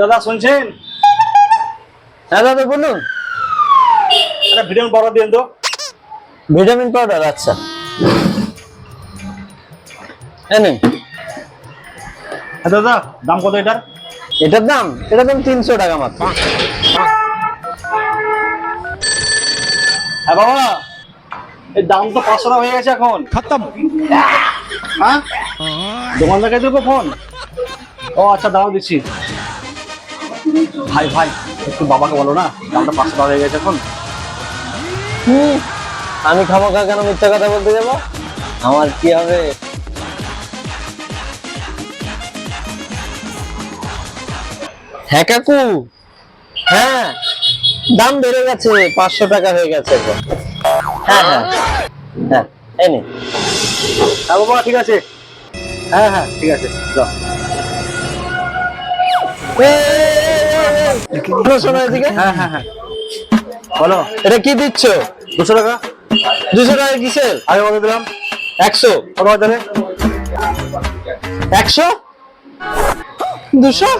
দাদা শুনছেন? হ্যাঁ দাদা বলুন। একটা ভিটামিন পাউডার দিন তো। ভিটামিন পাউডার আচ্ছা। এনেন হ্যাঁ দাদা দাম কত এটার? এটার দাম এটার দাম তিনশো টাকা মাত্র। হ্যাঁ বাবা এর দাম তো পাঁচশো টাকা হয়ে গেছে এখন। খতম। হ্যাঁ? দোকানদারকে দেবো ফোন? ও আচ্ছা দাম দিচ্ছি। ভাই ভাই একটু বাবাকে বলো না দামটা পাঁচশো টাকা হয়ে গেছে এখন। আমি খামাখা কেন মিথ্যা কথা বলতে যাব? আমার কি হবে? হ্যাঁ কাকু। হ্যাঁ দাম বেড়ে গেছে পাঁচশো টাকা হয়ে গেছে হ্যাঁ হ্যাঁ হ্যাঁ এই নিন। হ্যাঁ বাবা ঠিক আছে। হ্যাঁ হ্যাঁ ঠিক আছে যাও। হ্যাঁ হ্যাঁ হ্যাঁ। বলো। এটা কি দিচ্ছ? দুশো টাকা। দুশো টাকা কিসের? আগে বলে দিলাম? একশো। কত বাজারে একশো? দুশো?